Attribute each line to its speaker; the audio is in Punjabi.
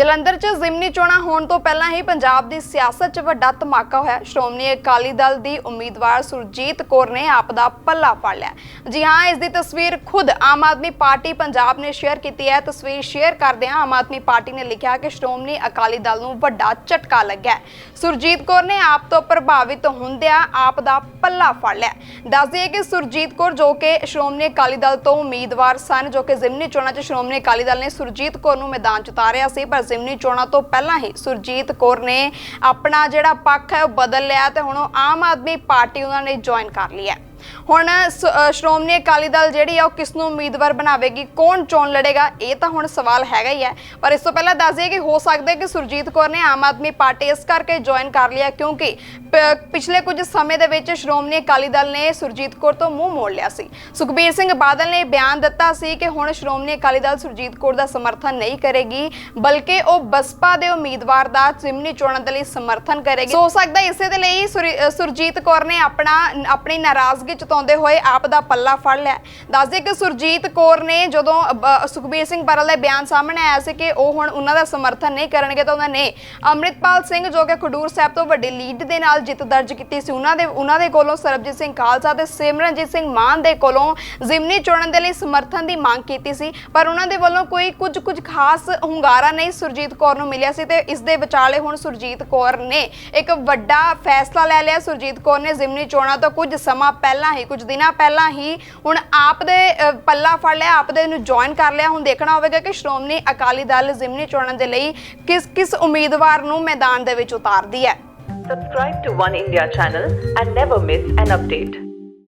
Speaker 1: ਜਲੰਧਰ 'ਚ ਜ਼ਿਮਨੀ ਚੋਣਾਂ ਹੋਣ ਤੋਂ ਪਹਿਲਾਂ ਹੀ ਪੰਜਾਬ ਦੀ ਸਿਆਸਤ 'ਚ ਵੱਡਾ ਧਮਾਕਾ ਹੋਇਆ। ਸ਼੍ਰੋਮਣੀ ਅਕਾਲੀ ਦਲ ਦੀ ਉਮੀਦਵਾਰ ਸੁਰਜੀਤ ਕੌਰ ਨੇ ਆਪ ਦਾ ਪੱਲਾ ਫੜ ਲਿਆ। ਜੀ ਹਾਂ, ਇਸ ਦੀ ਤਸਵੀਰ ਖੁਦ ਆਮ ਆਦਮੀ ਪਾਰਟੀ ਪੰਜਾਬ ਨੇ ਸ਼ੇਅਰ ਕੀਤੀ ਹੈ। ਤਸਵੀਰ ਸ਼ੇਅਰ ਕਰਦਿਆਂ ਆਮ ਆਦਮੀ ਪਾਰਟੀ ਨੇ ਲਿਖਿਆ ਕਿ ਸ਼੍ਰੋਮਣੀ ਅਕਾਲੀ ਦਲ ਨੂੰ ਵੱਡਾ ਝਟਕਾ ਲੱਗਿਆ ਸੁਰਜੀਤ ਕੌਰ ਨੇ ਆਪ ਤੋਂ ਪ੍ਰਭਾਵਿਤ ਹੁੰਦਿਆਂ ਆਪ ਦਾ ਪੱਲਾ ਫੜ ਲਿਆ। ਦੱਸ ਦਈਏ ਕਿ ਸੁਰਜੀਤ ਕੌਰ ਜੋ ਕਿ ਸ਼੍ਰੋਮਣੀ ਅਕਾਲੀ ਦਲ ਤੋਂ ਉਮੀਦਵਾਰ ਸਨ, ਜੋ ਕਿ ਜ਼ਿਮਨੀ ਚੋਣਾਂ 'ਚ ਸ਼੍ਰੋਮਣੀ ਅਕਾਲੀ ਦਲ ਨੇ ਸੁਰਜੀਤ ਕੌਰ ਨੂੰ ਮੈਦਾਨ 'ਚ ਉਤਾਰਿਆ ਸੀ, ਪਰ ਜ਼ਿਮਨੀ ਚੋਣਾਂ ਤੋਂ ਪਹਿਲਾਂ ਹੀ ਸੁਰਜੀਤ ਕੌਰ ਨੇ ਆਪਣਾ ਜਿਹੜਾ ਪੱਖ ਹੈ ਉਹ ਬਦਲ ਲਿਆ ਤੇ ਹੁਣ ਉਹ ਆਮ ਆਦਮੀ ਪਾਰਟੀ ਉਹਨਾਂ ਨੇ ਜੁਆਇਨ ਕਰ ਲਈ ਹੈ। ਹੁਣ ਸ਼੍ਰੋਮਣੀ ਅਕਾਲੀ ਦਲ ਜਿਹੜੀ ਆ, ਉਹ ਕਿਸ ਨੂੰ ਉਮੀਦਵਾਰ ਬਣਾਵੇਗੀ, ਕੌਣ ਚੋਣ ਲੜੇਗਾ, ਇਹ ਤਾਂ ਹੁਣ ਸਵਾਲ ਹੈਗਾ ਹੀ ਹੈ। ਪਰ ਇਸ ਤੋਂ ਪਹਿਲਾਂ ਦੱਸ ਦਈਏ ਕਿ ਹੋ ਸਕਦਾ ਹੈ ਕਿ ਸੁਰਜੀਤ ਕੌਰ ਨੇ ਆਮ ਆਦਮੀ ਪਾਰਟੀ ਇਸ ਕਰਕੇ ਜੁਆਇਨ ਕਰ ਲਿਆ, ਕਿਉਂਕਿ ਪਿਛਲੇ ਕੁਝ ਸਮੇਂ ਦੇ ਵਿੱਚ ਸ਼੍ਰੋਮਣੀ ਅਕਾਲੀ ਦਲ ਨੇ ਸੁਰਜੀਤ ਕੌਰ ਤੋਂ ਮੂੰਹ ਮੋੜ ਲਿਆ ਸੀ। ਸੁਖਬੀਰ ਸਿੰਘ ਬਾਦਲ ਨੇ ਬਿਆਨ ਦਿੱਤਾ ਸੀ ਕਿ ਹੁਣ ਸ਼੍ਰੋਮਣੀ ਅਕਾਲੀ ਦਲ ਸੁਰਜੀਤ ਕੌਰ ਦਾ ਸਮਰਥਨ ਨਹੀਂ ਕਰੇਗੀ, ਬਲਕਿ ਉਹ ਬਸਪਾ ਦੇ ਉਮੀਦਵਾਰ ਦਾ ਜ਼ਿਮਨੀ ਚੋਣਾਂ ਦੇ ਲਈ ਸਮਰਥਨ ਕਰੇਗੀ। ਸੋ ਹੋ ਸਕਦਾ ਇਸੇ ਦੇ ਲਈ ਸੁਰਜੀਤ ਕੌਰ ਨੇ ਆਪਣਾ, ਆਪਣੀ ਨਾਰਾਜ਼ਗੀ ਜਤਾਉਂਦੇ ਹੋਏ ਆਪ ਦਾ ਪੱਲਾ ਫੜ ਲਿਆ। ਦੱਸਦੇ ਕਿ ਸੁਰਜੀਤ ਕੌਰ ਨੇ ਜਦੋਂ ਸੁਖਬੀਰ ਸਿੰਘ ਬਾਦਲ ਦਾ ਬਿਆਨ ਸਾਹਮਣੇ ਆਇਆ ਸੀ ਕਿ ਉਹ ਹੁਣ ਉਹਨਾਂ ਦਾ ਸਮਰਥਨ ਨਹੀਂ ਕਰਨਗੇ ਤਾਂ ਉਹਨਾਂ ਨੇ ਅੰਮ੍ਰਿਤਪਾਲ ਸਿੰਘ ਜੋ ਕਿ ਖਡੂਰ ਸਾਹਿਬ ਤੋਂ ਵੱਡੀ ਲੀਡ ਦੇ ਨਾਲ ਜਿੱਤ ਦਰਜ ਕੀਤੀ ਸੀ, ਉਹਨਾਂ ਦੇ ਉਹਨਾਂ ਦੇ ਕੋਲੋਂ ਸਰਬਜੀਤ ਸਿੰਘ ਖਾਲਸਾ ਤੇ ਸਿਮਰਨਜੀਤ ਸਿੰਘ ਮਾਨ ਦੇ ਕੋਲੋਂ ਜ਼ਿਮਨੀ ਚੋਣਾਂ ਦੇ ਲਈ ਸਮਰਥਨ ਦੀ ਮੰਗ ਕੀਤੀ ਸੀ, ਪਰ ਉਹਨਾਂ ਦੇ ਵੱਲੋਂ ਕੋਈ ਕੁਝ ਕੁਝ ਖਾਸ ਹੁੰਗਾਰਾ ਨਹੀਂ ਸੁਰਜੀਤ ਕੌਰ ਨੂੰ ਮਿਲਿਆ ਸੀ ਤੇ ਇਸ ਦੇ ਵਿਚਾਲੇ ਹੁਣ ਸੁਰਜੀਤ ਕੌਰ ਨੇ ਇੱਕ ਵੱਡਾ ਫੈਸਲਾ ਲੈ ਲਿਆ। ਸੁਰਜੀਤ ਕੌਰ ਨੇ ਜ਼ਿਮਨੀ ਚੋਣਾਂ ਤੋਂ ਕੁਝ ਸਮਾਂ ਪਹਿਲਾਂ ਹੀ, ਕੁਝ ਦਿਨਾਂ ਪਹਿਲਾਂ ਹੀ ਹੁਣ ਆਪ ਦੇ ਪੱਲਾ ਫੜ ਲਿਆ, ਆਪ ਦੇ ਨੂੰ ਜੁਆਇਨ ਕਰ ਲਿਆ ਹੁਣ ਦੇਖਣਾ ਹੋਵੇਗਾ ਕਿ ਸ਼੍ਰੋਮਣੀ ਅਕਾਲੀ ਦਲ ਜ਼ਿਮਨੀ ਚੋਣਾਂ ਦੇ ਲਈ ਕਿਸ ਕਿਸ ਉਮੀਦਵਾਰ ਨੂੰ ਮੈਦਾਨ ਦੇ ਵਿੱਚ ਉਤਾਰਦੀ ਹੈ
Speaker 2: Subscribe to One India channel and never miss an update.